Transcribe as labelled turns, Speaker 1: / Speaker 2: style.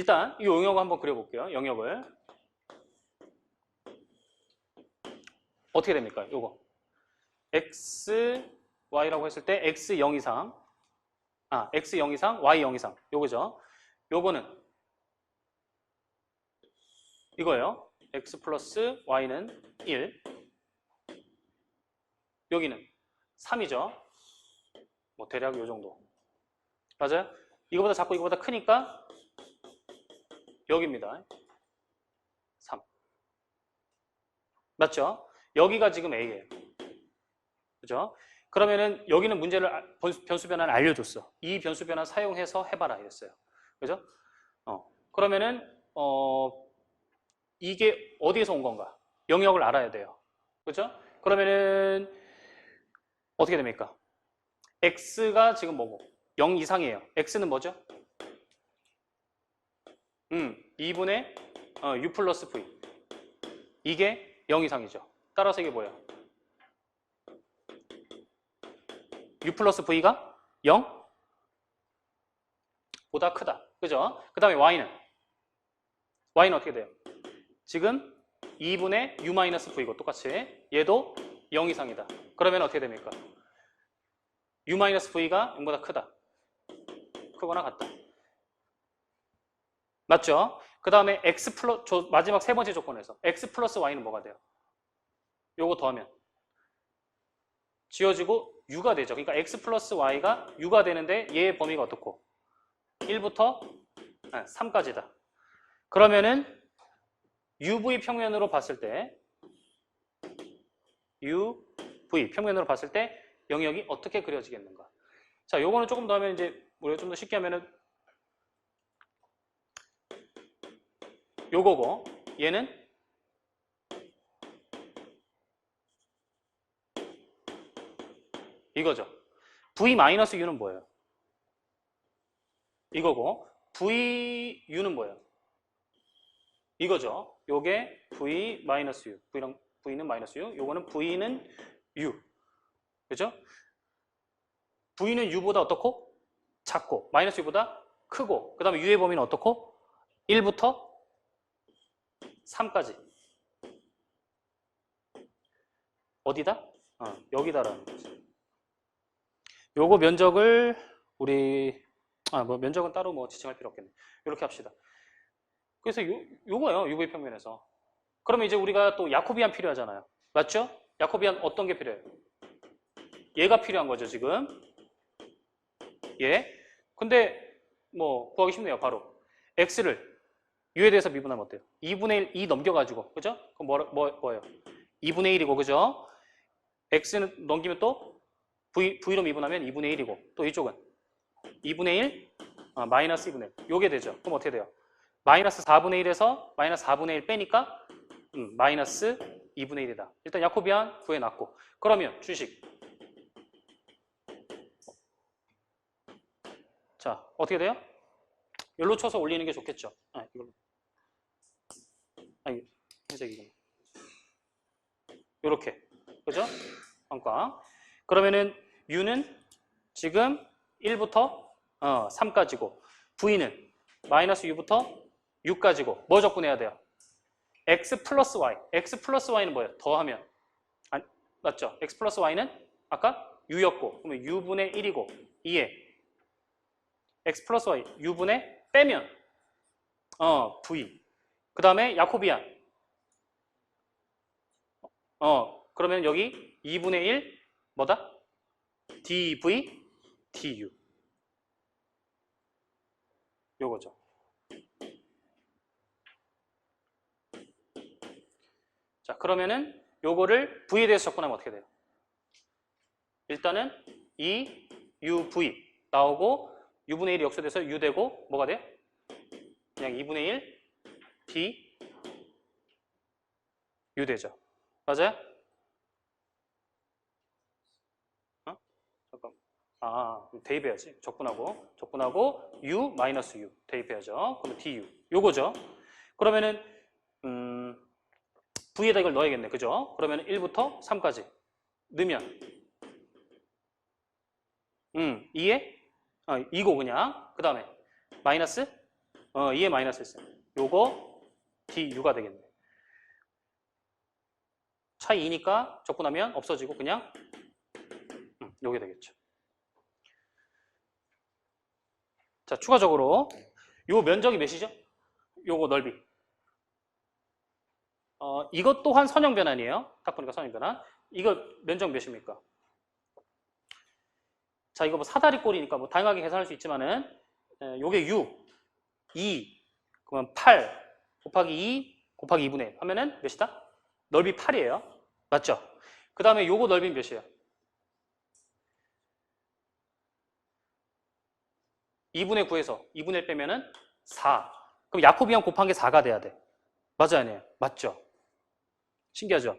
Speaker 1: 일단 이 영역을 한번 그려볼게요. 영역을 어떻게 됩니까? 요거 x, y라고 했을 때 x 0 이상 아 x 0 이상, y 0 이상 요거죠. 요거는 이거예요. x 플러스 y는 1 여기는 3이죠. 뭐 대략 요 정도. 맞아요? 이거보다 작고 이거보다 크니까 여기입니다. 3. 맞죠? 여기가 지금 A예요. 그죠? 그러면은 여기는 문제를 아- 변수- 변화를 알려줬어. 이 변수 변화 사용해서 해봐라 이랬어요. 그죠? 어. 그러면은 어 이게 어디에서 온 건가? 영역을 알아야 돼요. 그죠? 그러면은 어떻게 됩니까? x가 지금 뭐고? 0 이상이에요. x는 뭐죠? 음, 2분의 어, u 플러스 v. 이게 0 이상이죠. 따라서 이게 뭐야? u 플러스 v가 0? 보다 크다. 그죠? 그 다음에 y는? y는 어떻게 돼요? 지금 2분의 u 마이너스 v고 똑같이 얘도 0 이상이다. 그러면 어떻게 됩니까? u 마이너스 v가 0보다 크다. 크거나 같다. 맞죠? 그 다음에 x 플러스 마지막 세 번째 조건에서 x 플러스 y는 뭐가 돼요? 요거 더하면 지워지고 u가 되죠. 그러니까 x 플러스 y가 u가 되는데 얘의 범위가 어떻고? 1부터 3까지다. 그러면은 uv 평면으로 봤을 때 uv 평면으로 봤을 때 영역이 어떻게 그려지겠는가? 자, 요거는 조금 더 하면 이제 우리가 좀 더 쉽게 하면은 요거고 얘는 이거죠. v-u는 뭐예요? 이거고 vu는 뭐예요? 이거죠. 요게 v-u. v랑 v는 마이너스 u. 요거는 v는 u. 그죠? v는 u보다 어떻고? 작고 마이너스 u보다 크고 그 다음에 u의 범위는 어떻고? 1부터 3까지. 어디다? 어, 여기다라는 거지. 요거 면적을 우리 아 뭐 면적은 따로 뭐 지칭할 필요 없겠네. 이렇게 합시다. 그래서 요, 요거예요 UV 평면에서. 그러면 이제 우리가 또 야코비안 필요하잖아요. 맞죠? 야코비안 어떤 게 필요해요? 얘가 필요한 거죠 지금. 예? 근데 뭐 구하기 쉽네요 바로. x를 u에 대해서 미분하면 어때요? 2분의 1, 2 넘겨가지고 그죠? 그럼 뭐, 뭐, 뭐예요? 2분의 1이고 그죠? x는 넘기면 또 v, v로 미분하면 2분의 1이고 또 이쪽은 2분의 1 아, 마이너스 2분의 1 요게 되죠 그럼 어떻게 돼요? 마이너스 4분의 1에서 마이너스 4분의 1 빼니까 음, 마이너스 2분의 1이다 일단 야코비안 구해놨고 그러면 주식 자 어떻게 돼요? 열로 쳐서 올리는 게 좋겠죠 아, 이걸로 아니 흰색 이거 요렇게 그죠? 꽝꽝 그러면은 u는 지금 1부터 어, 3까지고 v는 마이너스 u부터 6까지고 뭐 적분해야 돼요? x 플러스 y x 플러스 y는 뭐예요? 더하면 아니, 맞죠? x 플러스 y는 아까 u였고 그러면 u분의 1이고 2에 x 플러스 y u분의 빼면 어 v 그 다음에 야코비안 어 그러면 여기 2분의 1 뭐다? dv du 요거죠 자 그러면은 요거를 v에 대해서 접근하면 어떻게 돼요? 일단은 2 uv 나오고 u분의 1이 역수돼서 u 되고 뭐가 돼요? 그냥 2분의 1 d u 되죠. 맞아요? 어? 잠깐. 아, 대입해야지. 적분하고 적분하고 u 마이너스 u 대입해야죠. 그러면 du. 요거죠. 그러면은 음, v에다 이걸 넣어야겠네. 그죠? 그러면 1부터 3까지 넣으면 음, 2에 아, 2고 그냥 그 다음에 마이너스 어, 2에 마이너스 있어요. 요거 du가 되겠네. 차이 2니까 적분하면 없어지고 그냥 음, 요게 되겠죠. 자, 추가적으로 요 면적이 몇이죠? 요거 넓이. 어, 이것 또한 선형 변환이에요. 딱 보니까 선형 변환. 이거 면적 몇입니까? 자, 이거 뭐 사다리 꼴이니까 뭐 다양하게 계산할 수 있지만은 에, 요게 6, 2, 그러면 8 곱하기 2 곱하기 2분의 1 하면은 몇이다? 넓이 8이에요. 맞죠? 그 다음에 요거 넓이는 몇이에요? 2분의 9에서 2분의 1 빼면은 4. 그럼 야코비안 곱한 게 4가 돼야 돼. 맞아요, 아니에요? 맞죠? 신기하죠?